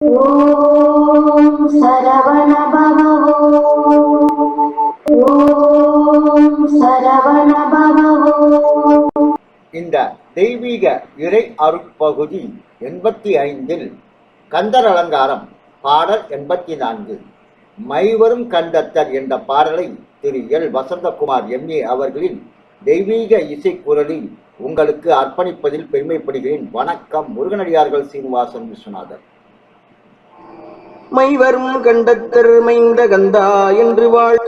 ஓம் சரவண ஓம் சரவண இந்த தெய்வீக இறை அருட்பகுதி எண்பத்தி ஐந்தில் கந்தர் அலங்காரம் பாடல் எண்பத்தி நான்கு. மைவரும் கண்டத்தர் என்ற பாடலை திரு எல். வசந்தகுமார் எம்ஏ அவர்களின் தெய்வீக இசைக்குரலில் உங்களுக்கு அர்ப்பணிப்பதில் பெருமைப்படுகிறேன். வணக்கம் முருகனடியார்கள் சீனிவாசன் விஸ்வநாதன் மைவரும் கண்டத்தர் மைந்த கந்தா என்று வாழும்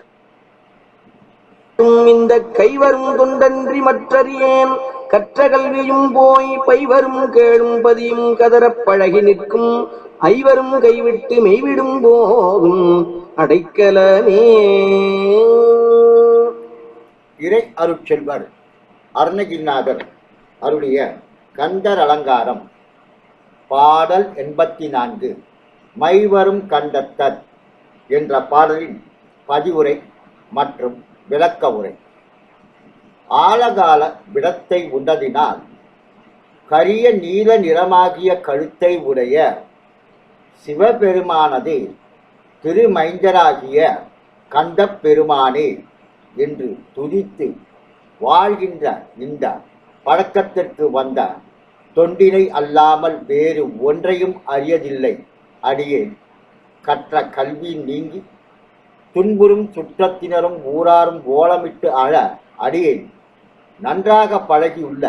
இந்த கைவரும் தொண்டன்றி மற்றறியேன். கற்ற கல்வியும் போய் பைவரும் கேளும் பதியும் கதறப் பழகி நிற்கும். ஐவரும் கைவிட்டு மெய்விடும் போகும் அடைக்கலமே. இறை அருட்செல்வர் அருணகிரிநாதர் அருடைய கந்தர் அலங்காரம். பாடல் எண்பத்தி நான்கு. மைவரும் கண்டத்தர் என்ற பாடலின் பதிவுரை மற்றும் விளக்க உரை. ஆழகால விடத்தை உண்டதினால் கரிய நீல நிறமாகிய கழுத்தை உடைய சிவபெருமானது திருமைந்தராகிய கந்தப் பெருமானே என்று துதித்து வாழ்கின்ற இந்த பழக்கத்திற்கு வந்த தொண்டினை அல்லாமல் வேறு ஒன்றையும் அறியதில்லை. அடியேன் கற்ற கல்வி நீங்கி துன்புறும் சுற்றத்தினரும் ஊராரும் ஓலமிட்டு அழ அடியேன் நன்றாக பழகியுள்ள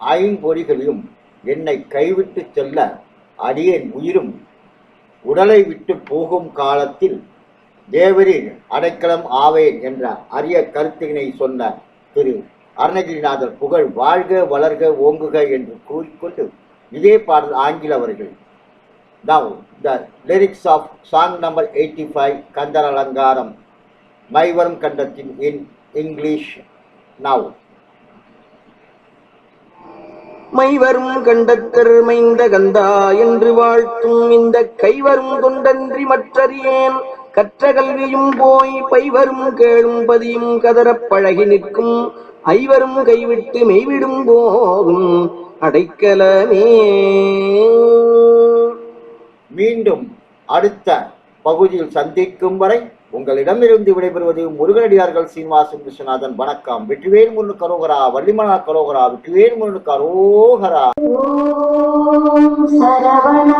ஐம்பொறிகளையும் என்னை கைவிட்டு செல்ல அடியேன் உயிரும் உடலை விட்டு போகும் காலத்தில் தேவரின் அடைக்கலம் ஆவேன் என்ற அரிய கருத்தினை சொன்ன திரு அருணகிரிநாதர் புகழ் வாழ்க வளர்க ஓங்குக என்று கூறிக்கொண்டு இதே பாடல் ஆங்கில அவர்கள் Now, the lyrics of song number 85, Kandar Alangaram, Maivaram Kandatin in English. Now. மைவரும் கண்டத்தர் மைந்த கந்தா என்று வாழ்த்தும் இந்த கைவரும் தொண்டன்றி மற்றறியேன். கற்ற கல்வியும் போய் பைவரும் கேளும் பதியும் கதறப் பழகி நிற்கும். ஐவரும் கைவிட்டு மெய்விடும் போகும் அடைக்கலமே. மீண்டும் அடுத்த பகுதியில் சந்திக்கும் வரை உங்களிடமிருந்து விடைபெறுவது முருகனடியார்கள் சீனிவாசன் விஸ்வநாதன். வணக்கம். வெற்றிவேல் முருகன் கரோகரா வள்ளிமலா கரோகரா வெற்றிவேல் முருனு கரோகரா. சரவண